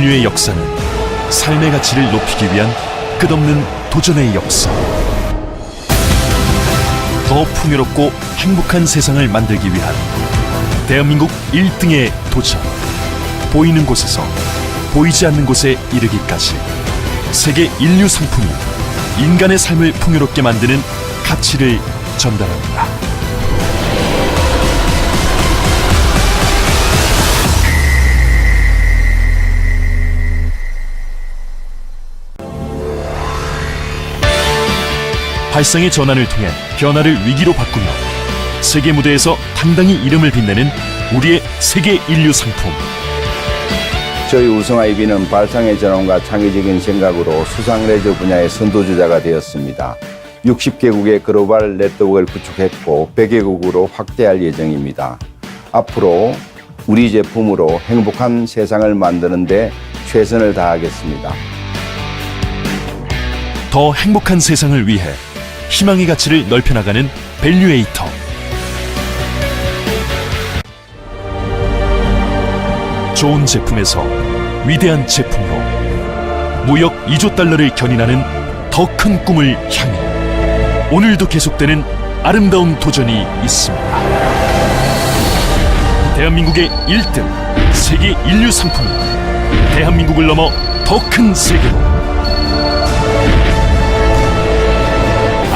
우리의 역사는 삶의 가치를 높이기 위한 끝없는 도전의 역사. 더 풍요롭고 행복한 세상을 만들기 위한 대한민국 1등의 도전. 보이는 곳에서 보이지 않는 곳에 이르기까지 세계 인류 상품이 인간의 삶을 풍요롭게 만드는 가치를 전달합니다. 발상의 전환을 통해 변화를 위기로 바꾸며 세계 무대에서 당당히 이름을 빛내는 우리의 세계 인류 상품. 저희 우승 아이비는 발상의 전환과 창의적인 생각으로 수상 레저 분야의 선도주자가 되었습니다. 60개국의 글로벌 네트워크를 구축했고 100개국으로 확대할 예정입니다. 앞으로 우리 제품으로 행복한 세상을 만드는데 최선을 다하겠습니다. 더 행복한 세상을 위해 희망의 가치를 넓혀나가는 밸류에이터. 좋은 제품에서 위대한 제품으로 무역 2조 달러를 견인하는 더 큰 꿈을 향해 오늘도 계속되는 아름다운 도전이 있습니다. 대한민국의 1등 세계 인류 상품이 대한민국을 넘어 더 큰 세계로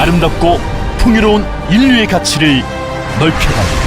아름답고 풍요로운 인류의 가치를 넓혀갑니다.